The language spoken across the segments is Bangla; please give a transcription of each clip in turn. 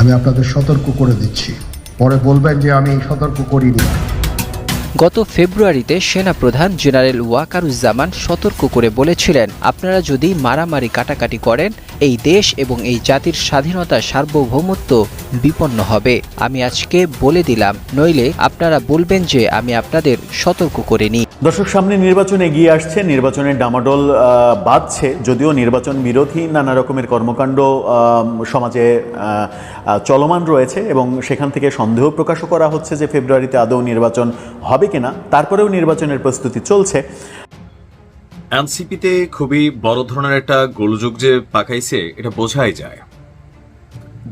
আমি আপনাদের সতর্ক করে দিচ্ছি। পরে বলবেন যে আমি সতর্ক করিনি। গত ফেব্রুয়ারিতে সেনাপ্রধান জেনারেল ওয়াকারুজ্জামান সতর্ক করে বলেছিলেন, আপনারা যদি মারামারি কাটাকাটি করেন, এই দেশ এবং এই জাতির স্বাধীনতা সার্বভৌমত্ব বিপন্ন হবে। আমি আজকে বলে দিলাম, নইলে আপনারা বলবেন যে আমি আপনাদের সতর্ক করিনি। দর্শক, সামনে নির্বাচন এগিয়ে আসছে। নির্বাচনের ডামাডোল বাজছে যদিও নির্বাচন বিরোধী নানা রকমের কর্মকাণ্ড সমাজে চলমান রয়েছে এবং সেখান থেকে সন্দেহ প্রকাশও করা হচ্ছে যে ফেব্রুয়ারিতে আদৌ নির্বাচন হবে কিনা। তারপরেও নির্বাচনের প্রস্তুতি চলছে। এনসিপিতে খুবই বড় ধরনের একটা গোলযোগ যে পাকাইছে, এটা বোঝাই যায়।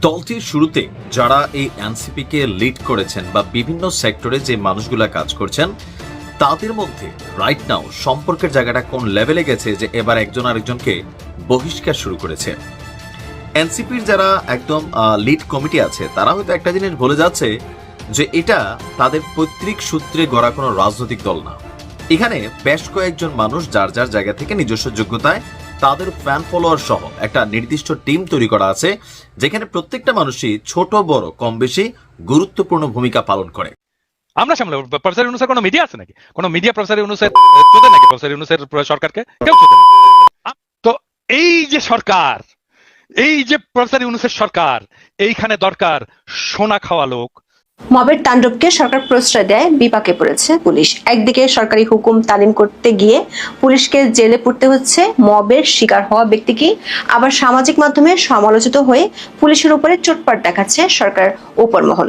দলটির শুরুতে যারা এই এনসিপিকে লিড করেছেন বা বিভিন্ন সেক্টরে যে মানুষগুলা কাজ করছেন তাদের মধ্যে রাইট নাও সম্পর্কের জায়গাটা কোন লেভেলে গেছে যে এবার একজন আরেকজনকে বহিষ্কার শুরু করেছে। এনসিপির যারা একদম লিড কমিটি আছে, তারা হয়তো একটা জিনিস বলে যাচ্ছে যে এটা তাদের পৈতৃক সূত্রে গড়া কোনো রাজনৈতিক দল না। এখানে বেশ কয়েকজন মানুষ যার যার জায়গা থেকে নিজস্ব যোগ্যতায় তাদের ফ্যান ফলোয়ার সহ একটা নির্দিষ্ট টিম তৈরি করা আছে, যেখানে প্রত্যেকটা মানুষই ছোট, বড় কম বেশি গুরুত্বপূর্ণ ভূমিকা পালন করে। আমরা সামলে প্রফেসর ইউনুসের কোনো মিডিয়া আছে নাকি? কোনো মিডিয়া প্রফেসর ইউনুসের চোদে নাকি? প্রফেসর ইউনুসের সরকারকে? কেউ চোদে না। তো এই যে সরকার, এই যে প্রফেসর ইউনুসের সরকার, এইখানে দরকার সোনা খাওয়া লোক। মবের তাণ্ডবকে সরকার প্রশ্রয় দেয়, বিপাকে পড়েছে পুলিশ। একদিকে সরকারি হুকুম তালিম করতে গিয়ে পুলিশকে জেলে পড়তে হচ্ছে মবের শিকার হওয়া ব্যক্তিকে আবার সামাজিক মাধ্যমে সমালোচিত হয়ে পুলিশের উপরে চোটপাট দেখাচ্ছে সরকার ওপর মহল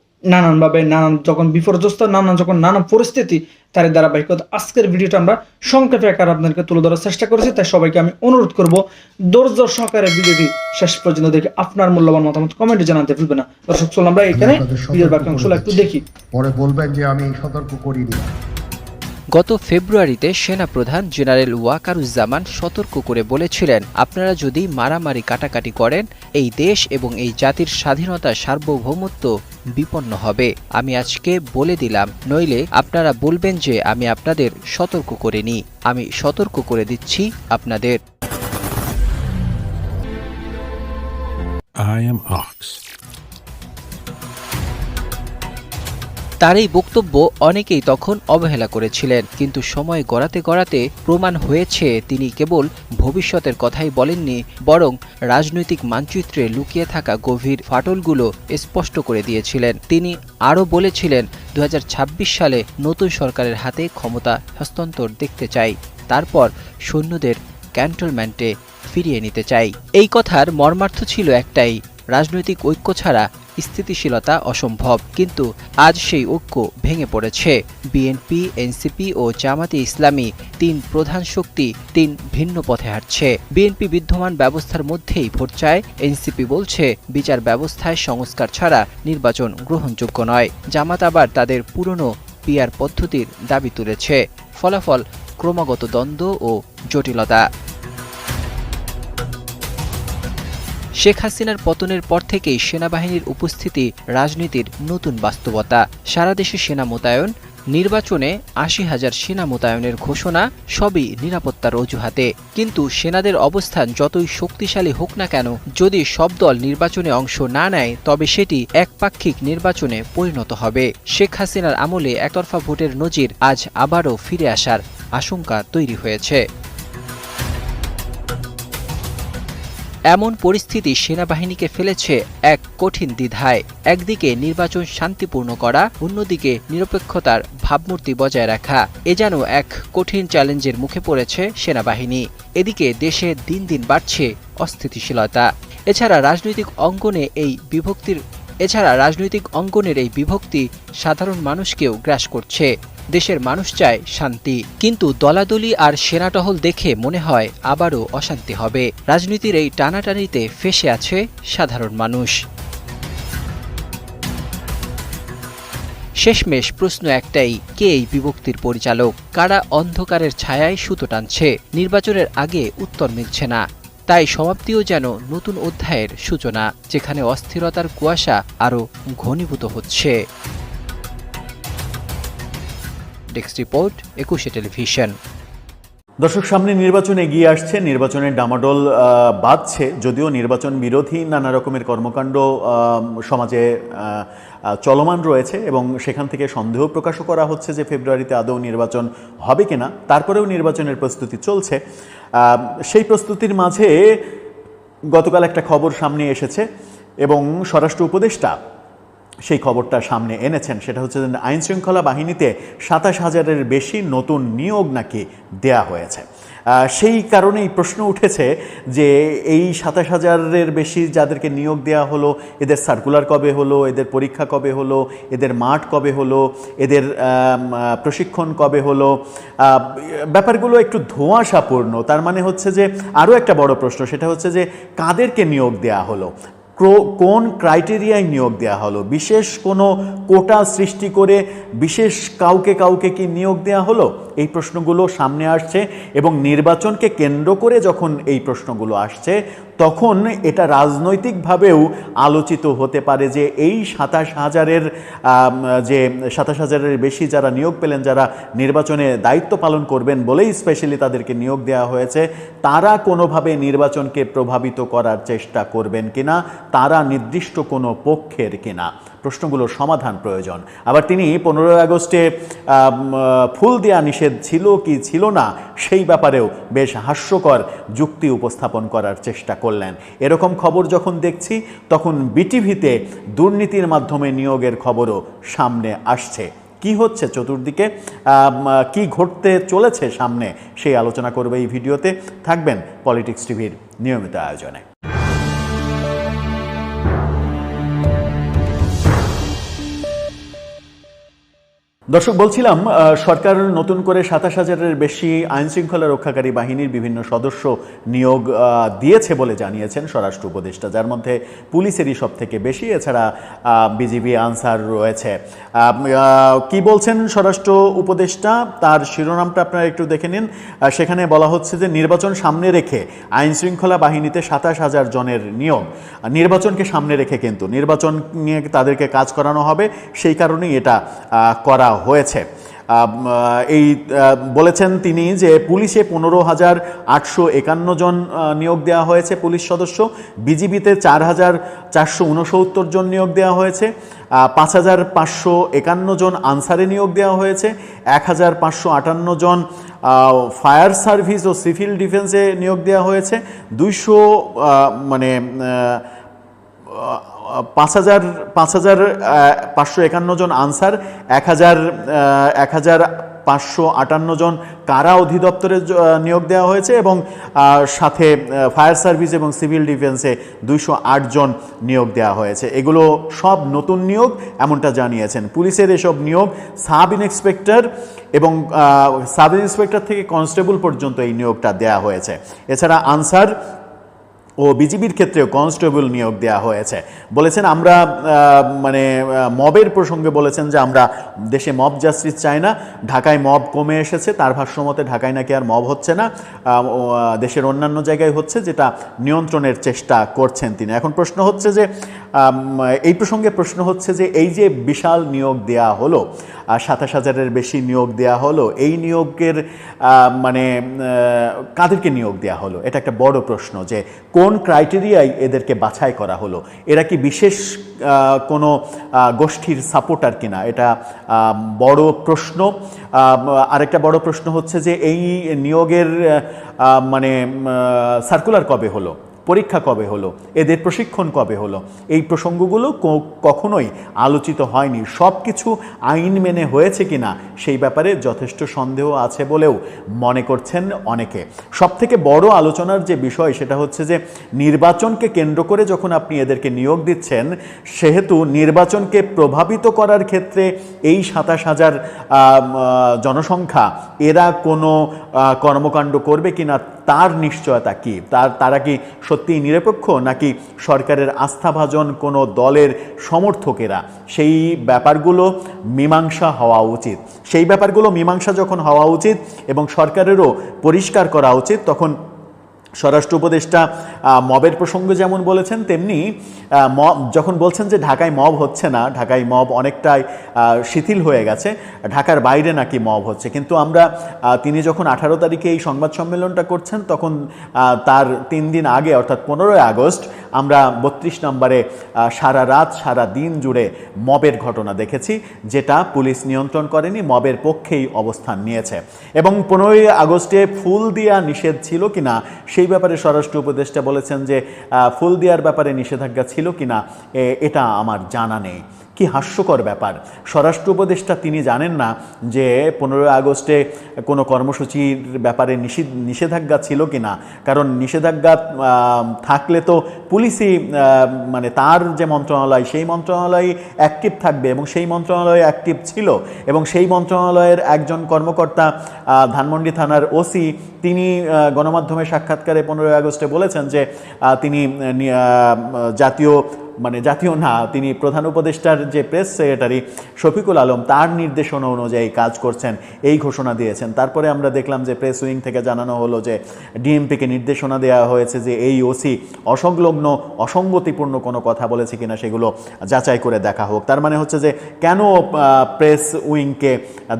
নানানভাবে নানান যখন বিপর্যস্ত নানান যখন নানান পরিস্থিতি তার ধারাবাহিকতা আজকের ভিডিওটা আমরা সংক্ষেপে আকার আপনাদেরকে তুলে ধরার চেষ্টা করেছি তাই সবাইকে আমি অনুরোধ করব ধৈর্য সহকারে ভিডিওটি শেষ পর্যন্ত দেখে আপনার মূল্যবান মতামত কমেন্টে জানাতে ভুলবে না। দর্শক চলুন আমরা এখানে ভিডিওর বাকি অংশগুলো একটু দেখি। পরে বলবেন যে আমি সতর্ক করিনি। গত ফেব্রুয়ারিতে সেনাপ্রধান জেনারেল ওয়াকারুজ্জামান সতর্ক করে বলেছিলেন, আপনারা যদি মারামারি কাটাকাটি করেন, এই দেশ এবং এই জাতির স্বাধীনতা সার্বভৌমত্ব বিপন্ন হবে। আমি আজকে বলে দিলাম, নইলে আপনারা বলবেন যে আমি আপনাদের সতর্ক করিনি। আমি সতর্ক করে দিচ্ছি আপনাদের। I am Ox. তার এই বক্তব্য অনেকেই তখন অবহেলা করেছিলেন, কিন্তু সময় গড়াতে গড়াতে প্রমাণ হয়েছে তিনি কেবল ভবিষ্যতের কথাই বলেননি, বরং রাজনৈতিক মানচিত্রে লুকিয়ে থাকা গভীর ফাটলগুলো স্পষ্ট করে দিয়েছিলেন। তিনি আরও বলেছিলেন দু হাজার ছাব্বিশ সালে নতুন সরকারের হাতে ক্ষমতা হস্তান্তর দেখতে চাই, তারপর সৈন্যদের ক্যান্টনমেন্টে ফিরিয়ে নিতে চাই। এই কথার মর্মার্থ ছিল একটাই, রাজনৈতিক ঐক্য ছাড়া স্থিতিশীলতা অসম্ভব, কিন্তু আজ সেই ঐক্য ভেঙে পড়েছে। বিএনপি এনসিপি ও জামাতে ইসলামী তিন প্রধান শক্তি তিন ভিন্ন পথে হাঁটছে। বিএনপি বিদ্যমান ব্যবস্থার মধ্যেই ভোট চায়। এনসিপি বলছে, বিচার ব্যবস্থায় সংস্কার ছাড়া নির্বাচন গ্রহণযোগ্য নয়। জামাত আবার তাদের পুরনো পিয়ার পদ্ধতির দাবি তুলেছে। ফলাফল ক্রমাগত দ্বন্দ্ব ও জটিলতা। শেখ হাসিনার পতনের পর থেকেই সেনাবাহিনীর উপস্থিতি রাজনীতির নতুন বাস্তবতা। সারা দেশে সেনা মোতায়েন, নির্বাচনে আশি হাজার সেনা মোতায়েনের ঘোষণা, সবই নিরাপত্তার অজুহাতে। কিন্তু সেনাদের অবস্থান যতই শক্তিশালী হোক না কেন, যদি সব দল নির্বাচনে অংশ না নেয়, তবে সেটি একপাক্ষিক নির্বাচনে পরিণত হবে। শেখ হাসিনার আমলে একতরফা ভোটের নজির আজ আবারও ফিরে আসার আশঙ্কা তৈরি হয়েছে। এমন পরিস্থিতি সেনাবাহিনীকে ফেলেছে এক কঠিন দ্বিধায়। একদিকে নির্বাচন শান্তিপূর্ণ করা, অন্যদিকে নিরপেক্ষতার ভাবমূর্তি বজায় রাখা। এ যেন এক কঠিন চ্যালেঞ্জের মুখে পড়েছে সেনাবাহিনী। এদিকে দেশে দিন দিন বাড়ছে অস্থিতিশীলতা। এছাড়া রাজনৈতিক অঙ্গনে এই বিভক্তির এছাড়া রাজনৈতিক অঙ্গনের এই বিভক্তি সাধারণ মানুষকেও গ্রাস করছে। দেশের মানুষ চায় শান্তি। কিন্তু দলাদলি আর সেনাটহল দেখে মনে হয় আবারও অশান্তি হবে। রাজনীতির এই টানাটানিতে ফেসে আছে সাধারণ মানুষ। শেষমেশ প্রশ্ন একটাই, কে এই বিভক্তির পরিচালক? কারা অন্ধকারের ছায়ায় সুতো টানছে? নির্বাচনের আগে উত্তর মিলছে না। তাই সমাপ্তিও যেন নতুন অধ্যায়ের সূচনা, যেখানে অস্থিরতার কুয়াশা আরও ঘনীভূত হচ্ছে। Desk report, Ekushey television. দর্শক, সামনে নির্বাচন এগিয়ে আসছে। নির্বাচনের ডামাডোল বাজছে যদিও নির্বাচন বিরোধী নানা রকমের কর্মকাণ্ড সমাজে চলমান রয়েছে এবং সেখান থেকে সন্দেহ প্রকাশও করা হচ্ছে যে ফেব্রুয়ারিতে আদৌ নির্বাচন হবে কিনা। তারপরেও নির্বাচনের প্রস্তুতি চলছে। সেই প্রস্তুতির মাঝে গতকাল একটা খবর সামনে এসেছে এবং স্বরাষ্ট্র উপদেষ্টা সেই খবরটা সামনে এনেছেন, সেটা হচ্ছে আইন শৃঙ্খলা বাহিনীতে সাতাশ হাজারের বেশি নতুন নিয়োগ নাকি দেয়া হয়েছে। সেই কারণেই প্রশ্ন উঠেছে যে এই সাতাশ হাজারের বেশি যাদেরকে নিয়োগ দেওয়া হলো, এদের সার্কুলার কবে হলো, এদের পরীক্ষা কবে হলো, এদের মাঠ কবে হলো, এদের প্রশিক্ষণ কবে হলো ব্যাপারগুলো একটু ধোঁয়াশাপূর্ণ। তার মানে হচ্ছে যে আরও একটা বড় প্রশ্ন, সেটা হচ্ছে যে কাদেরকে নিয়োগ দেওয়া হলো? কোন ক্রাইটেরিয়ায় নিয়োগ দেয়া হলো? বিশেষ কোনো কোটা সৃষ্টি করে বিশেষ কাউকে কাউকে কি নিয়োগ দেয়া হলো? এই প্রশ্নগুলো সামনে আসছে এবং নির্বাচনকে কেন্দ্র করে যখন এই প্রশ্নগুলো আসছে তখন এটা রাজনৈতিকভাবেও আলোচিত হতে পারে যে এই সাতাশ হাজারের যে সাতাশ হাজারের বেশি যারা নিয়োগ পেলেন, যারা নির্বাচনে দায়িত্ব পালন করবেন বলেই স্পেশালি তাদেরকে নিয়োগ দেওয়া হয়েছে, তারা কোনোভাবে নির্বাচনকে প্রভাবিত করার চেষ্টা করবেন কিনা, তারা নির্দিষ্ট কোনো পক্ষের কিনা। প্রশ্নগুলোর সমাধান প্রয়োজন। আবার তিনি পনেরোই আগস্টে ফুল দেওয়া নিষেধ ছিল কি ছিল না, সেই ব্যাপারেও বেশ হাস্যকর যুক্তি উপস্থাপন করার চেষ্টা করলেন। এরকম খবর যখন দেখছি, তখন বিটিভিতে দুর্নীতির মাধ্যমে নিয়োগের খবরও সামনে আসছে। কি হচ্ছে চতুর্দিকে? কি ঘটতে চলেছে সামনে? সেই আলোচনা করবে এই ভিডিওতে। থাকবেন পলিটিক্স টিভির নিয়মিত আয়োজনে। দর্শক, বলছিলাম সরকার নতুন করে সাতাশ হাজারের বেশি আইন শৃঙ্খলা রক্ষাকারী বাহিনীর বিভিন্ন সদস্য নিয়োগ দিয়েছে বলে জানিয়েছেন স্বরাষ্ট্র উপদেষ্টা, যার মধ্যে পুলিশেরই সব থেকে বেশি। এছাড়া বিজিবি আনসার রয়েছে। কি বলছেন স্বরাষ্ট্র উপদেষ্টা? তার শিরোনামটা আপনারা একটু দেখে নিন। সেখানে বলা হচ্ছে যে, নির্বাচন সামনে রেখে আইন শৃঙ্খলা বাহিনীতে সাতাশ হাজার জনের নিয়োগ। নির্বাচনকে সামনে রেখে কিন্তু, নির্বাচন নিয়ে তাদেরকে কাজ করানো হবে, সেই কারণেই এটা করা হয়েছে। এই বলেছেন তিনি যে পুলিশে পনেরো হাজার আটশো একান্ন জন নিয়োগ দেওয়া হয়েছে পুলিশ সদস্য। বিজিবিতে চার হাজার চারশো উনসত্তর জন নিয়োগ দেওয়া হয়েছে। পাঁচ হাজার পাঁচশো একান্ন জন আনসারে নিয়োগ দেওয়া হয়েছে। এক হাজার পাঁচশো আটান্ন জন ফায়ার সার্ভিস ও সিভিল ডিফেন্সে নিয়োগ দেওয়া হয়েছে। দুইশো মানে পাঁচ হাজার পাঁচ হাজার পাঁচশো একান্ন জন আনসার, এক হাজার এক হাজার পাঁচশো আটান্ন জন কারা অধিদপ্তরে নিয়োগ দেওয়া হয়েছে এবং সাথে ফায়ার সার্ভিস এবং সিভিল ডিফেন্সে দুইশো আট জন নিয়োগ দেওয়া হয়েছে। এগুলো সব নতুন নিয়োগ, এমনটা জানিয়েছেন। পুলিশের এসব নিয়োগ, সাব ইন্সপেক্টর এবং সাব ইন্সপেক্টর থেকে কনস্টেবল পর্যন্ত এই নিয়োগটা দেওয়া হয়েছে। এছাড়া আনসার ও বিজিবির ক্ষেত্রেও কনস্টেবল নিয়োগ দেওয়া হয়েছে। বলেছেন আমরা মানে মবের প্রসঙ্গে বলেছেন যে আমরা দেশে মব জাস্টিস চাই না, ঢাকায় মব কমে এসেছে, তার ভাষ্যমতে ঢাকায় নাকি আর মব হচ্ছে না দেশের অন্যান্য জায়গায় হচ্ছে, যেটা নিয়ন্ত্রণের চেষ্টা করছেন তিনি। এখন প্রশ্ন হচ্ছে যে এই প্রসঙ্গে প্রশ্ন হচ্ছে যে এই যে বিশাল নিয়োগ দেয়া হলো সাতাশ হাজারের বেশি নিয়োগ দেয়া হলো, এই নিয়োগের মানে কাদেরকে নিয়োগ দেয়া হলো? এটা একটা বড় প্রশ্ন যে কোন ক্রাইটেরিয়ায় এদেরকে বাছাই করা হলো? এরা কি বিশেষ কোনো গোষ্ঠীর সাপোর্টার কিনা? এটা বড় প্রশ্ন। আরেকটা বড় প্রশ্ন হচ্ছে যে এই নিয়োগের মানে সার্কুলার কবে হলো? পরীক্ষা কবে হলো? এদের প্রশিক্ষণ কবে হলো? এই প্রসঙ্গগুলো ক- কখনোই আলোচিত হয়নি। সব কিছু আইন মেনে হয়েছে কিনা সেই ব্যাপারে যথেষ্ট সন্দেহ আছে বলেও মনে করছেন অনেকে। সব থেকে বড় আলোচনার যে বিষয় সেটা হচ্ছে যে, নির্বাচনকে কেন্দ্র করে যখন আপনি এদেরকে নিয়োগ দিচ্ছেন, সেহেতু নির্বাচনকে প্রভাবিত করার ক্ষেত্রে এই সাতাশ হাজার জনসংখ্যা এরা কোনো কর্মকাণ্ড করবে কিনা তার নিশ্চয়তা কি? তার, তারা কি সত্যিই নিরপেক্ষ, নাকি সরকারের আস্থাভাজন কোনো দলের সমর্থকেরা? সেই ব্যাপারগুলো মীমাংসা হওয়া উচিত। সেই ব্যাপারগুলো মীমাংসা যখন হওয়া উচিত এবং সরকারেরও পরিষ্কার করা উচিত, তখন স্বরাষ্ট্র উপদেষ্টা মবের প্রসঙ্গে যেমন বলেছেন, তেমনি মব, যখন বলছেন যে ঢাকায় মব হচ্ছে না, ঢাকায় মব অনেকটাই শিথিল হয়ে গেছে, ঢাকার বাইরে নাকি মব হচ্ছে। কিন্তু আমরা তিনি যখন আঠারো তারিখে এই সংবাদ সম্মেলনটা করছেন, তখন তার তিন দিন আগে, অর্থাৎ পনেরোই আগস্ট, আমরা বত্রিশ নম্বরে সারা রাত, সারা দিন জুড়ে মবের ঘটনা দেখেছি, যেটা পুলিশ নিয়ন্ত্রণ করেনি, মবের পক্ষেই অবস্থান নিয়েছে। এবং পনেরোই আগস্টে ফুল দেওয়া নিষেধ ছিল কিনা সেই ব্যাপারে স্বরাষ্ট্র উপদেষ্টা বলেছেন যে ফুল দেওয়ার ব্যাপারে নিষেধাজ্ঞা ছিল কিনা এটা আমার জানা নেই। কি হাস্যকর ব্যাপার? স্বরাষ্ট্র উপদেষ্টা তিনি জানেন না যে পনেরোই আগস্টে কোনো কর্মসূচির ব্যাপারে নিষেধ, নিষেধাজ্ঞা ছিল কি না কারণ নিষেধাজ্ঞা থাকলে তো পুলিশই মানে তার যে মন্ত্রণালয়, সেই মন্ত্রণালয় অ্যাক্টিভ থাকবে এবং সেই মন্ত্রণালয় অ্যাক্টিভ ছিল। এবং সেই মন্ত্রণালয়ের একজন কর্মকর্তা ধানমন্ডি থানার ওসি, তিনি গণমাধ্যমে সাক্ষাৎকারে পনেরোই আগস্টে বলেছেন যে তিনি জাতীয় মানে জাতীয় না, তিনি প্রধান উপদেষ্টার যে প্রেস সেক্রেটারি শফিকুল আলম, তার নির্দেশনা অনুযায়ী কাজ করছেন, এই ঘোষণা দিয়েছেন। তারপরে আমরা দেখলাম যে প্রেস উইং থেকে জানানো হলো যে ডিএমপিকে নির্দেশনা দেওয়া হয়েছে যে এই ওসি অসংলগ্ন, অসঙ্গতিপূর্ণ কোনো কথা বলেছে কিনা সেগুলো যাচাই করে দেখা হোক। তার মানে হচ্ছে যে কেন প্রেস উইংকে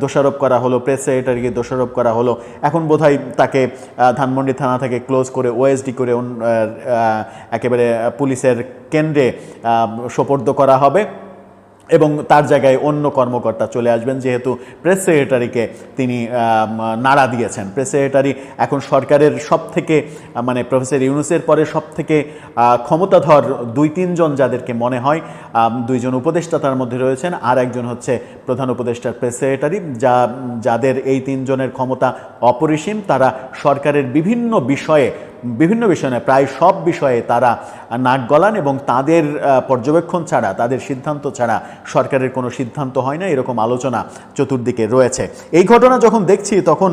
দোষারোপ করা হলো প্রেস সেক্রেটারিকে দোষারোপ করা হলো, এখন বোধহয় তাকে ধানমন্ডি থানা থেকে ক্লোজ করে ওএসডি করে একেবারে পুলিশের কেন্দ্রে সোপর্দ করা হবে এবং তার জায়গায় অন্য কর্মকর্তা চলে আসবেন, যেহেতু প্রেস সেক্রেটারিকে তিনি নাড়া দিয়েছেন। প্রেস সেক্রেটারি এখন সরকারের সব থেকে মানে প্রফেসর ইউনুসের পরে সব থেকে ক্ষমতাধর দুই তিনজন যাদেরকে মনে হয় দুইজন উপদেষ্টা তার মধ্যে রয়েছেন, আর একজন হচ্ছে প্রধান উপদেষ্টার প্রেস সেক্রেটারি, যা, যাদের এই তিনজনের ক্ষমতা অপরিসীম, তারা সরকারের বিভিন্ন বিষয়ে বিভিন্ন বিষয়ে নয়, প্রায় সব বিষয়ে তারা নাক গলান এবং তাদের পর্যবেক্ষণ ছাড়া তাদের সিদ্ধান্ত ছাড়া সরকারের কোনো সিদ্ধান্ত হয় না এরকম আলোচনা চতুর্দিকে রয়েছে। এই ঘটনা যখন দেখছি তখন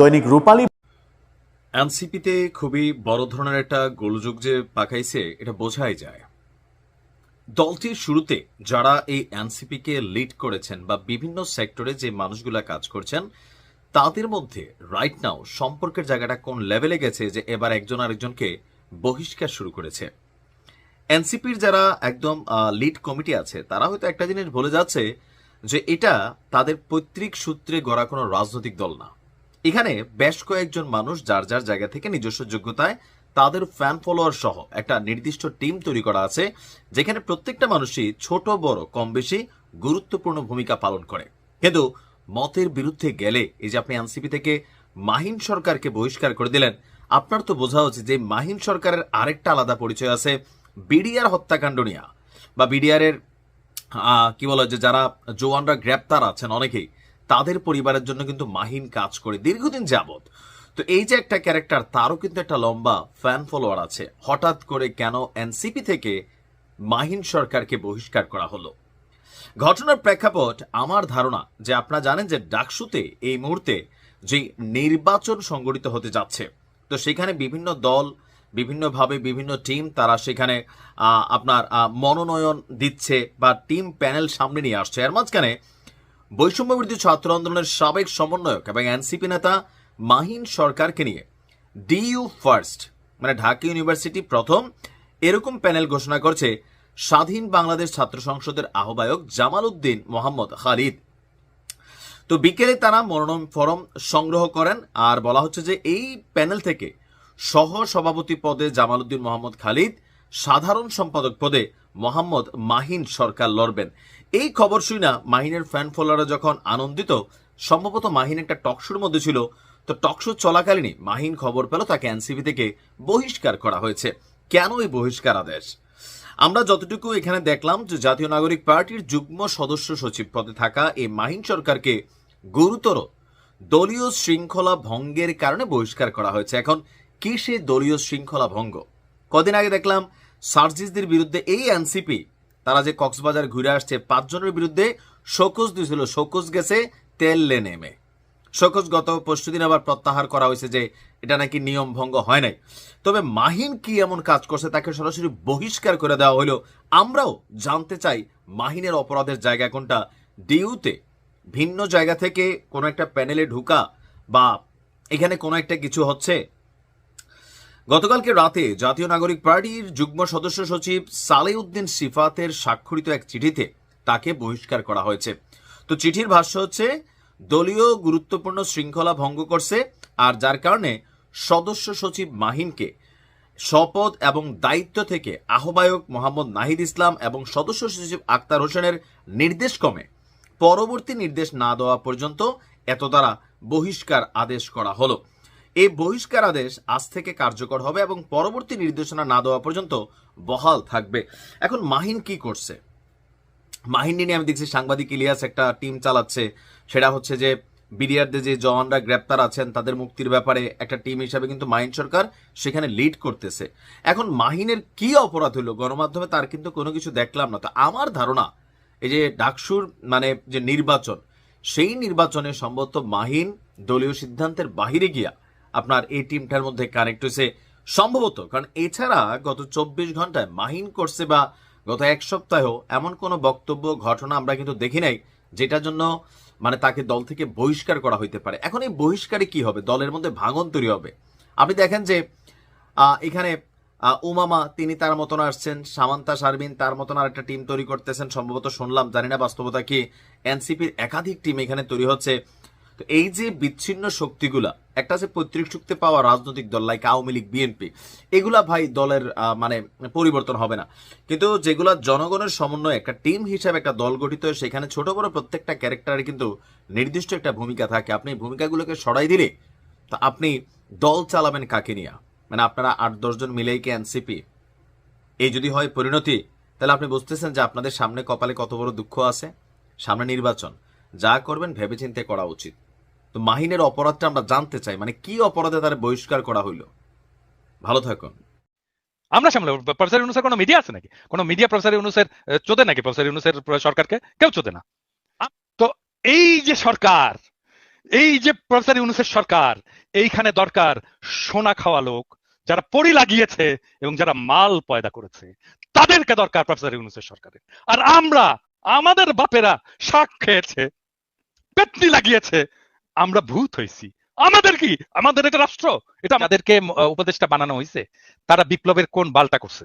দৈনিক রূপালী এনসিপিতে খুবই বড় ধরনের একটা গোলযোগ যে পাকাইছে এটা বোঝাই যায়। দলটির শুরুতে যারা এই এনসিপিকে লিড করেছেন বা বিভিন্ন সেক্টরে যে মানুষগুলা কাজ করছেন তাদের মধ্যে রাইট নাও সম্পর্কের জায়গাটা কোন লেভেলে গেছে যে এবার একজন আরেকজনকে বহিষ্কার শুরু করেছে? এনসিপির যারা একদম লিড কমিটি আছে, তারা হয়তো একটা জিনিস বলে যাচ্ছে যে এটা তাদের পৈতৃক সূত্রে গড়া কোনো রাজনৈতিক দল না। এখানে বেশ কয়েকজন মানুষ যার যার জায়গা থেকে নিজস্ব যোগ্যতায় তাদের ফ্যান ফলোয়ার সহ একটা নির্দিষ্ট টিম তৈরি করা আছে, যেখানে প্রত্যেকটা মানুষই ছোট, বড় কম বেশি গুরুত্বপূর্ণ ভূমিকা পালন করে। কিন্তু মতের বিরুদ্ধে গেলে এই যে আপনি এনসিপি থেকে মাহিন সরকারকে বহিষ্কার করে দিলেন, আপনার তো বোঝা উচিত যে মাহিন সরকারের আরেকটা আলাদা পরিচয় আছে, বিডিআর হত্যাকাণ্ড নিয়ে। বা বিডিআরের কি বলা যে যারা জওয়ানরা গ্রেপ্তার আছেন অনেকেই, তাদের পরিবারের জন্য কিন্তু মাহিন কাজ করে দীর্ঘদিন যাবত তো এই যে একটা ক্যারেক্টার, তারও কিন্তু একটা লম্বা ফ্যান ফলোয়ার আছে। হঠাৎ করে কেন এনসিপি থেকে মাহিন সরকারকে বহিষ্কার করা হলো? ঘটনার প্রেক্ষাপট আমার ধারণা যে আপনারা জানেন যে ডাকসুতে এই মুহূর্তে যে নির্বাচন সংগঠিত হতে যাচ্ছে, তো সেখানে বিভিন্ন দল, বিভিন্নভাবে বিভিন্ন টিম তারা সেখানে আপনার মনোনয়ন দিচ্ছে বা টিম প্যানেল সামনে নিয়ে আসছে। এর মাঝখানে বৈষম্য বিরোধী ছাত্র আন্দোলনের সাবেক সমন্বয়ক এবং এনসিপি নেতা মাহিন সরকারকে নিয়ে ডিইউ ফার্স্ট মানে ঢাকা ইউনিভার্সিটি প্রথম এরকম প্যানেল ঘোষণা করছে স্বাধীন বাংলাদেশ ছাত্র সংসদের আহ্বায়ক জামাল উদ্দিন মোহাম্মদ খালিদ। তো বিকেলে তারা মনোনয়ন ফরম সংগ্রহ করেন আর বলা হচ্ছে যে এই প্যানেল থেকে সহ সভাপতি পদে জামাল উদ্দিন মোহাম্মদ খালিদ, সাধারণ সম্পাদক পদে মোহাম্মদ মাহিন সরকার লড়বেন। এই খবর শুই না মাহিনের ফ্যান ফলোয়াররা যখন আনন্দিত, সম্ভবত মাহিন একটা টকশোর মধ্যে ছিল। তো টকশো চলাকালীনই মাহিন খবর পেল তাকে এনসিপি থেকে বহিষ্কার করা হয়েছে। কেন এই বহিষ্কার আদেশ আমরা যতটুকু এখানে দেখলাম যে জাতীয় নাগরিক পার্টির যুগ্ম সদস্য সচিব পদে থাকা এই মাহিন সরকারকে গুরুতর দলীয় শৃঙ্খলা ভঙ্গের কারণে বহিষ্কার করা হয়েছে। এখন কি সে দলীয় শৃঙ্খলা ভঙ্গ? কদিন আগে দেখলাম সার্জিসদের বিরুদ্ধে এই এনসিপি, তারা যে কক্সবাজার ঘুরে আসছে, পাঁচজনের বিরুদ্ধে শোকজ দিয়েছিল। শোকজ গেছে, তেল নেমে। শোকজ গত পরশুদিন আবার প্রত্যাহার করা হয়েছে যে এটা নাকি নিয়ম ভঙ্গ হয় নাই। তবে মাহিন কি এমন কাজ করছে তাকে সরাসরি বহিষ্কার করে দেওয়া হলো আমরাও জানতে চাই মাহিনের অপরাধের জায়গা কোনটা। ডিউতে ভিন্ন জায়গা থেকে কোনো একটা প্যানেলে ঢুকা বা এখানে কোনো একটা কিছু হচ্ছে? গতকালকে রাতে জাতীয় নাগরিক পার্টির যুগ্ম সদস্য সচিব সালেউদ্দিন সিফাতের স্বাক্ষরিত এক চিঠিতে তাকে বহিষ্কার করা হয়েছে। তো চিঠির ভাষ্য হচ্ছে দলীয় গুরুত্বপূর্ণ শৃঙ্খলা ভঙ্গ করছে, আর যার কারণে সদস্য সচিব মাহিনকে শপথ এবং দায়িত্ব থেকে আহ্বায়ক মোহাম্মদ নাহিদ ইসলাম এবং সদস্য সচিব আক্তার হোসেনের নির্দেশ কমে পরবর্তী নির্দেশ না দেওয়া পর্যন্ত এত দ্বারা বহিষ্কার আদেশ করা হলো। এই বহিষ্কার আদেশ আজ থেকে কার্যকর হবে এবং পরবর্তী নির্দেশনা না দেওয়া পর্যন্ত বহাল থাকবে। এখন মাহিন কি করছে? মাহিনী নিয়ে আমি দেখছি সাংবাদিক ইলিয়াস একটা টিম চালাচ্ছে সেটা হচ্ছে যে বিডিআরদের যে জওয়ানরা গ্রেপ্তার আছেন, তাদের মুক্তির ব্যাপারে একটা টিম হিসাবে কিন্তু মাহিন সরকার সেখানে লিড করতেছে। এখন মাহিনের কি অপরাধ হলো? গণমাধ্যমে তার কিন্তু কোনো কিছু দেখলাম না। তো আমার ধারণা, এই যে ডাকসুর মানে যে নির্বাচন, সেই নির্বাচনে সম্ভবত মাহিন দলীয় সিদ্ধান্তের বাহিরে গিয়া আপনার এই টিমটার মধ্যে কানেক্ট হয়েছে সম্ভবত। কারণ এছাড়া গত চব্বিশ ঘন্টায় মাহিন করছে বা গত এক সপ্তাহেও এমন কোনো বক্তব্য, ঘটনা আমরা কিন্তু দেখি নাই, যেটার জন্য মানে তাকে দল থেকে বহিষ্কার করা হইতে পারে। এখন এই বহিষ্কারে কি হবে? দলের মধ্যে ভাঙন তৈরি হবে। আপনি দেখেন যে এখানে উমামা, তিনি তার মতন আসছেন, সামান্তা সারবিন তার মতন আর একটা টিম তৈরি করতেছেন, সম্ভবত শুনলাম, জানি না বাস্তবতা কি, এনসিপির একাধিক টিম এখানে তৈরি হচ্ছে। তো এই যে বিচ্ছিন্ন শক্তিগুলা, একটা আছে পৈতৃক শক্তি পাওয়া রাজনৈতিক দল লাইক আওয়ামী লীগ বিএনপি এগুলা ভাই দলের মানে পরিবর্তন হবে না। কিন্তু যেগুলা জনগণের সমন্বয়ে একটা টিম হিসাবে একটা দল গঠিত, সেখানে ছোট বড় প্রত্যেকটা ক্যারেক্টারে কিন্তু নির্দিষ্ট একটা ভূমিকা থাকে। আপনি ভূমিকাগুলোকে সরাই দিলে, তা আপনি দল চালাবেন কাকে নিয়ে? মানে আপনারা আট দশজন মিলেই কি এনসিপি এই যদি হয় পরিণতি, তাহলে আপনি বুঝতেছেন যে আপনাদের সামনে কপালে কত বড় দুঃখ আছে? সামনে নির্বাচন। যা করবেন ভেবেচিন্তে করা উচিত। তো মাহিনের অপরাধটা আমরা জানতে চাই। মানে কি অপরাধে তার বহিষ্কার করা হইল? ভালো থাকুন। আমরা সামলাবো প্রফেসর ইউনুসের কোনো মিডিয়া আছে নাকি? কোনো মিডিয়া প্রফেসর ইউনুসের চোদে নাকি? প্রফেসর ইউনুসের সরকারকে কেউ চোদে না। তো এই যে সরকার, এই যে প্রফেসর ইউনুসের সরকার, এইখানে দরকার সোনা খাওয়া লোক যারা পরি লাগিয়েছে এবং যারা মাল পয়দা করেছে, তাদেরকে দরকার প্রফেসর ইউনুসের সরকারের। আর আমরা, আমাদের বাপেরা শাক খেয়েছে, পেটনি লাগিয়েছে আমরা ভূত হয়েছি আমাদের কি? আমাদের এটা রাষ্ট্র। এটা আমাদেরকে আহ, উপদেষ্টা বানানো হয়েছে তারা বিপ্লবের কোন বালটা করছে?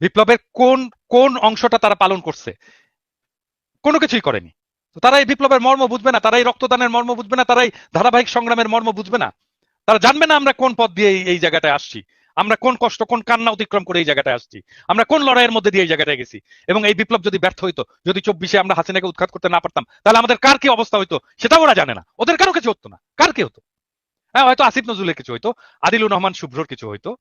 বিপ্লবের কোন কোন অংশটা তারা পালন করছে? কোনো কিছুই করেনি। তারা এই বিপ্লবের মর্ম বুঝবে না তারা এই রক্তদানের মর্ম বুঝবে না তারা এই ধারাবাহিক সংগ্রামের মর্ম বুঝবে না। তারা জানবে না আমরা কোন পথ দিয়ে এই জায়গাটায় আসছি। আমরা কোন কষ্ট, কোন কান্না অতিক্রম করে এই জায়গাটায় আসছি? আমরা কোন লড়াইয়ের মধ্যে দিয়ে এই জায়গাটায় গেছি? এবং এই বিপ্লব যদি ব্যর্থ হইতো, যদি চব্বিশে আমরা হাসিনাকে উৎখাত করতে না পারতাম, তাহলে আমাদের কার কি অবস্থা হইতো? সেটাও ওরা জানে না। ওদের কারও কিছু হতো না। কার কি হতো? হ্যাঁ হয়তো আসিফ নজরুলের কিছু হইতো, আদিলুর রহমান শুভ্রর কিছু হইতো।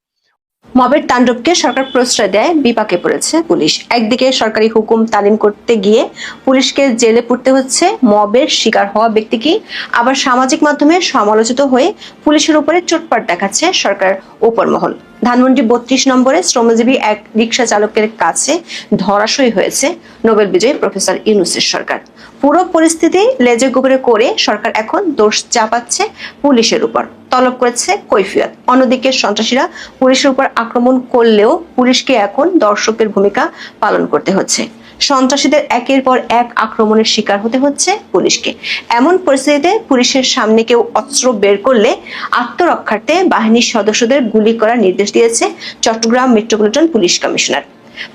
মবের তাণ্ডবকে সরকার প্রশ্রয় দেয়, বিপাকে পড়েছে পুলিশ। একদিকে সরকারি হুকুম তালিম করতে গিয়ে পুলিশকে জেলে পড়তে হচ্ছে, মবের শিকার হওয়া ব্যক্তিকে। আবার সামাজিক মাধ্যমে সমালোচিত হয়ে পুলিশের উপরে চোটপাট দেখাচ্ছে সরকার ওপর মহল ধানমন্ডি বত্রিশ নম্বরে শ্রমজীবী এক রিক্সা চালকের কাছে ধরাশয়ী হয়েছে নোবেল বিজয়ী প্রফেসর ইউনুসের সরকার। পুরো পরিস্থিতি লেজে গুবরে করে সরকার এখন দোষ চাপাচ্ছে পুলিশের উপর। তলব করেছে কৈফিয়ত। অন্যদিকে সন্ত্রাসীরা পুলিশের উপর আক্রমণ করলেও পুলিশকে এখন দর্শকের ভূমিকা পালন করতে হচ্ছে। সন্ত্রাসীদের একের পর এক আক্রমণের শিকার হতে হচ্ছে পুলিশকে। এমন পরিস্থিতিতে পুলিশের সামনে কেউ অস্ত্র বের করলে আত্মরক্ষার্থে বাহিনীর সদস্যদের গুলি করার নির্দেশ দিয়েছে চট্টগ্রাম মেট্রোপলিটন পুলিশ কমিশনার।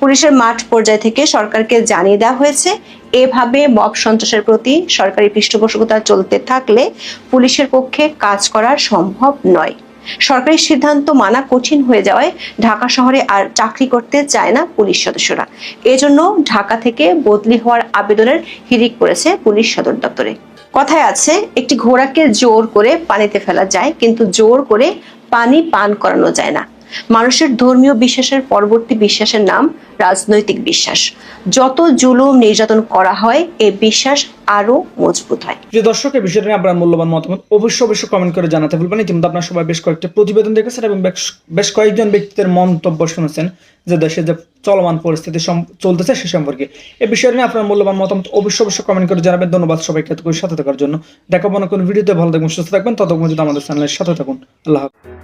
পুলিশের মাঠ পর্যায় থেকে সরকারকে জানিয়ে দেওয়া হয়েছে, এভাবে মব সন্ত্রাসের প্রতি সরকারি পৃষ্ঠপোষকতা চলতে থাকলে পুলিশের পক্ষে কাজ করা সম্ভব নয়। সরকারি সিদ্ধান্ত মানা কঠিন হয়ে যাওয়ায় ঢাকা শহরে আর চাকরি করতে চায় না পুলিশ সদস্যরা। এজন্য ঢাকা থেকে বদলি হওয়ার আবেদনের হিরিক করেছে পুলিশ সদর দপ্তরে। কথায় আছে, একটি ঘোড়াকে জোর করে পানিতে ফেলা যায়, কিন্তু জোর করে পানি পান করানো যায় না। মানুষের ধর্মীয় বিশ্বাসের পরবর্তী বিশ্বাসের নাম রাজনৈতিক বিশ্বাস। যত জুলুম নির্যাতন করা হয় এই বিশ্বাস আরও মজবুত হয়। প্রিয় দর্শক এই বিষয়টা নিয়ে আপনার মূল্যবান মতামত অবশ্যই অবশ্যই কমেন্ট করে জানাতে ভুলবেন ইতিমধ্যে আপনার সবাই বেশ কয়েকটি প্রতিবেদন দেখেছেন এবং বেশ- কয়েকজন ব্যক্তিদের মন্তব্য শুনেছেন যে দেশে যে চলমান পরিস্থিতি চলতেছে সে সম্পর্কে। এই বিষয়টা নিয়ে আপনার মূল্যবান মতামত অবশ্যই অবশ্যই কমেন্ট করে জানাবেন। ধন্যবাদ সবাইকে এতক্ষণ সাথে থাকার জন্য। দেখাবো না কোনো ভিডিওতে। ভালো থাকবেন, সুস্থ থাকবেন। ততক্ষণ যদি আমাদের চ্যানেলের সাথে থাকুন। আল্লাহ হাফেজ।